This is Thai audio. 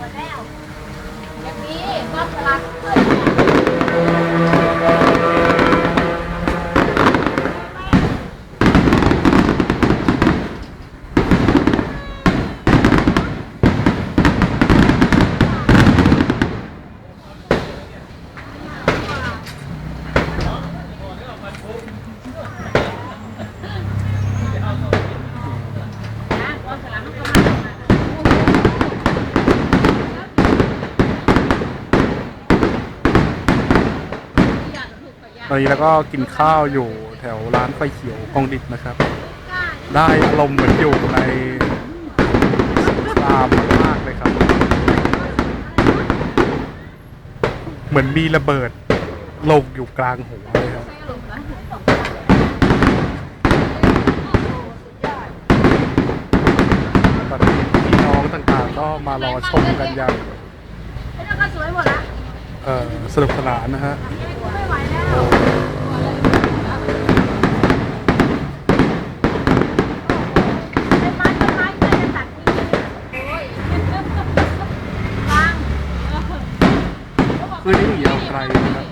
หมดแล้วอย่างนี้ก็สลักเพื่อน ตอนนี้แล้วก็กินข้าวอยู่แถวร้านไฟเขียวกองดิบนะครับ ได้อารมณ์เหมือนอยู่ในสงครามมากๆเลยครับ เหมือนมีระเบิดลงอยู่กลางหัวเลยครับตอนนี้พี่น้องต่างๆก็มารอชมกันอย่างไม่ต้องก็สวยหมดละเอ่อสนุกสนานนะฮะ ไม่ไหวแล้วเป็นไม้ต้นไม้เกิดจะตัดทิ้งโอ้ย ฟังคือนี่อยู่ยาวไกลนะครับ